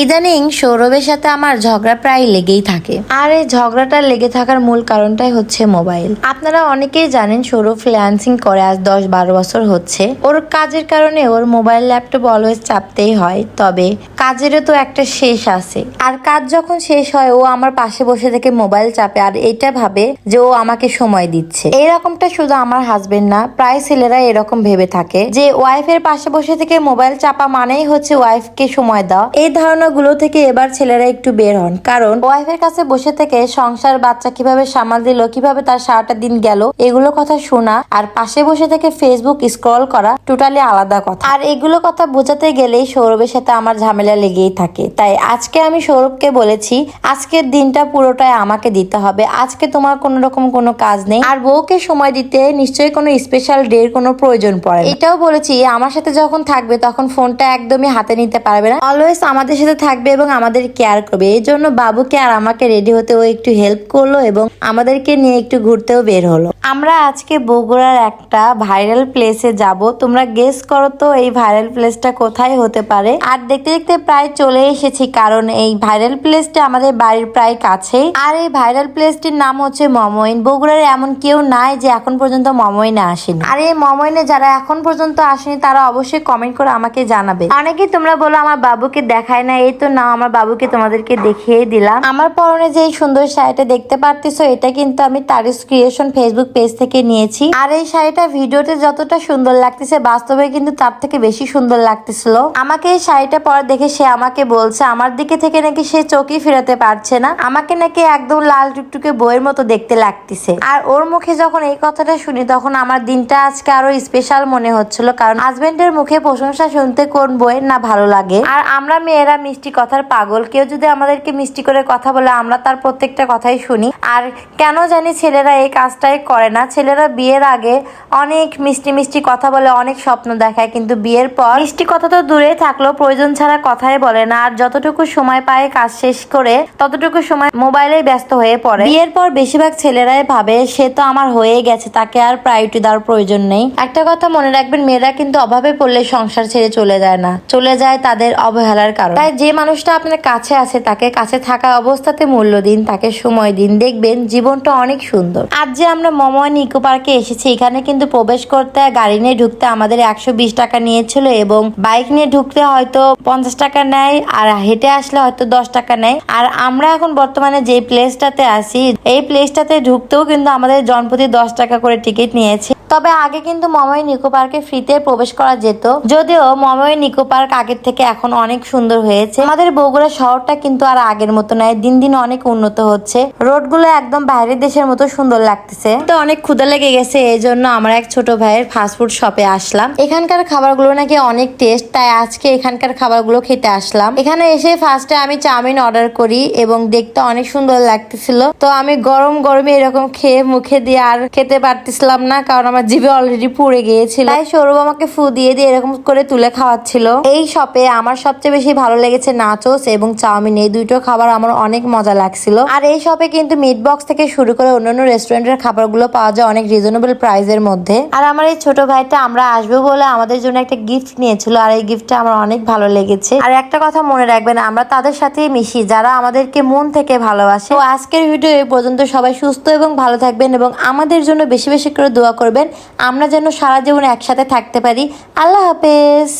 ইদানিং সৌরভের সাথে আমার ঝগড়া প্রায় লেগেই থাকে। আর এই ঝগড়াটা লেগে থাকার মূল কারণটাই হচ্ছে মোবাইল। আপনারা অনেকেই জানেন সৌরভ ফ্রিল্যান্সিং করে আজ দশ বারো বছর হচ্ছে। ওর কাজের কারণে ওর মোবাইল ল্যাপটপ অলওয়েজ চাপতেই হয়। তবে কাজেরও তো একটা শেষ আছে। আর কাজ যখন শেষ হয়, ও আমার পাশে বসে থেকে মোবাইল চাপে। আর এটা ভাবে যে ও আমাকে সময় দিচ্ছে। এরকমটা শুধু আমার হাজবেন্ড না, প্রায় ছেলেরা এরকম ভেবে থাকে যে ওয়াইফের পাশে বসে থেকে মোবাইল চাপা মানেই হচ্ছে ওয়াইফকে সময় দেওয়া। এই ধারণাগুলো থেকে এবার ছেলেরা একটু বের হন। কারণ ওয়াইফের কাছে বসে থেকে সংসার বাচ্চা কীভাবে সামাল দিল, কীভাবে তার সারাটা দিন গেল, এগুলো কথা শোনা আর পাশে বসে থেকে ফেসবুক স্ক্রল করা টোটালি আলাদা কথা। আর এগুলো কথা বোঝাতে গেলেই সৌরভের সাথে আমার ঝামেলা লেগেই থাকে। তাই আজকে আমি সৌরভকে বলেছি, আজকের দিনটা পুরোটাই আমাকে দিতে হবে। আজকে তোমার কোনো রকম কোনো কাজ নেই। আর বউকে সময় দিতে নিশ্চয়ই কোনো স্পেশাল ডে কোনো প্রয়োজন পড়ে এটাও বলেছি, আমার সাথে যখন থাকবে তখন ফোনটা একদমই হাতে নিতে পারবে না। অলওয়েজ আমাদের সাথে থাকবে এবং আমাদের কেয়ার করবে। এই জন্য বাবুকে আর আমাকে রেডি হতে ও একটু হেল্প করল এবং আমাদেরকে নিয়ে একটু ঘুরতেও বের হলো। আমরা আজকে বগুড়ার একটা ভাইরাল প্লেসে যাব। তোমরা গেস করো তো এই ভাইরাল প্লেসটা কোথায় হতে পারে। আর দেখতে দেখতে প্রায় চলে এসেছি, কারণ এই ভাইরাল প্লেসটা আমাদের বাড়ির প্রায় কাছেই। আর এই ভাইরাল প্লেসটির নাম হচ্ছে মমইন। বগুড়ার এমন কেউ নাই যে এখন পর্যন্ত মমইনে আসেনি। আর এই মমইনে যারা এখন পর্যন্ত আসেনি, তারা অবশ্যই কমেন্ট করে আমাকে জানাবে। অনেকেই তোমরা বলো, আমার বাবুকে দেখায় না এই তো না আমার বাবুকে তোমাদেরকে দেখিয়ে দিলাম। আমার পরনে যে এই সুন্দর শাড়িটা দেখতে পারতেছো, এটা কিন্তু আমি তারিস ক্রিয়েশন ফেসবুক পেজ থেকে নিয়েছি। আর এই শাড়িটা ভিডিওতে যতটা সুন্দর লাগতেছে, বাস্তবে কিন্তু তার থেকে বেশি সুন্দর লাগতেছিল। আমাকে এই শাড়িটা পরে দেখে সে আমাকে বলছে, আমার দিকে থেকে নাকি সে চোখই ফেরাতে পারছে না। আমাকে নাকি একদম লাল টুকটুকে বইয়ের মতো দেখতে লাগতেছে। আর ওর মুখে যখন এই কথাটা শুনি, তখন আমার দিনটা আজকে আরও স্পেশাল মনে হচ্ছিল। কারণ হাজবেন্ডের মুখে প্রশংসা শুনতে কোন বইয়ের না ভালো লাগে। আর আমরা মেয়েরা মিষ্টি কথার পাগল। কেউ যদি আমাদেরকে মিষ্টি করে কথা বলে, আমরা তার প্রত্যেকটা কথাই শুনি। আর কেন জানি ছেলেরা এই কাজটাই করে না। ছেলেরা বিয়ের আগে অনেক মিষ্টি মিষ্টি কথা বলে, অনেক স্বপ্ন দেখায়। কিন্তু বিয়ের পর মিষ্টি কথা তো দূরে থাকলেও প্রয়োজন ছাড়া কথাই বলে না। আর যতটুকু সময় পায় কাজ শেষ করে, ততটুকু সময় মোবাইলে ব্যস্ত হয়ে পড়ে। বিয়ের পর বেশিরভাগ ছেলেরাই ভাবে, সে তো আমার হয়ে গেছে, তাকে আর প্রায়োরিটি দেওয়ার প্রয়োজন নেই। একটা কথা মনে রাখবেন, মেয়েরা কিন্তু অভাবে পড়লে সংসার ছেড়ে চলে যায় না। চলে যায় তাদের অবহেলার কারণে। তাই যে মানুষটা আপনার কাছে আছে, তাকে কাছে থাকা অবস্থাতে মূল্য দিন, তাকে সময় দিন। দেখবেন জীবনটা অনেক সুন্দর। আজ যে আমরা মময়ন ইকো পার্কে এসেছি, এখানে কিন্তু প্রবেশ করতে গাড়ি নিয়ে ঢুকতে আমাদের একশো বিশ টাকা নিয়েছিল এবং বাইক নিয়ে ঢুকতে হয়তো পঞ্চাশ টাকা নেয়, আর হেঁটে আসলে হয়তো দশ টাকা নেয়। আর আমরা এখন বর্তমানে যে প্লেসটাতে আছি, এই প্লেসটাতে ঢুকতেও কিন্তু আমাদের জনপ্রতি দশ টাকা করে টিকিট নিয়েছে। তবে আগে কিন্তু মময় নিকো পার্কে ফ্রিতে প্রবেশ করা যেত। যদিও মময় নিকো পার্ক আগের থেকে এখন অনেক সুন্দর হয়েছে। আমাদের বগুড়া শহরটা কিন্তু আর আগের মতো নয়, দিন দিন অনেক উন্নত হচ্ছে। রোডগুলো একদম বাইরের দেশের মতো সুন্দর লাগতেছে। তো অনেক ক্ষুদা লেগে গেছে এই জন্য আমরা এক ছোট ভাইয়ের ফাস্টফুড শপে আসলাম। এখানকার খাবারগুলো নাকি অনেক টেস্ট তাই আজকে এখানকার খাবারগুলো খেতে আসলাম। এখানে এসে ফার্স্টে আমি চাউমিন অর্ডার করি এবং দেখতে অনেক সুন্দর লাগতেছিল। তো আমি গরম গরমে এরকম খেয়ে মুখে দিয়ে আর খেতে পারতেছিলাম না, কারণ আমার জিভে অলরেডি পুড়ে গিয়েছিল। তাই সৌরভ আমাকে ফু দিয়ে দিয়ে এরকম করে তুলে খাওয়াচ্ছিল। এই শপে আমার সবচেয়ে বেশি ভালো লেগেছে নাচোস এবং চাউমিন। এই দুটো খাবার আমার অনেক মজা লাগছিল। আর এই শপে কিন্তু মিট বক্স থেকে শুরু করে অন্যান্য রেস্টুরেন্টের খাবারগুলো পাওয়া যায় অনেক রিজনেবল প্রাইসের মধ্যে। আর আমার এই ছোট ভাইটা আমরা আসব বলে আমাদের জন্য একটা গিফট নিয়েছিল আর এই গিফটটা আমার অনেক ভালো লেগেছে। আর একটা কথা মনে রাখবেন, আমরা তাদের সাথেই মিশি, যারা আমাদেরকে মন থেকে ভালোবাসে। তো আজকের ভিডিও এই পর্যন্ত সবাই সুস্থ এবং ভালো থাকবেন এবং আমাদের জন্য বেশি বেশি করে দোয়া করবেন। আমরা যেন সারা জীবন একসাথে থাকতে পারি। আল্লাহ হাফেজ।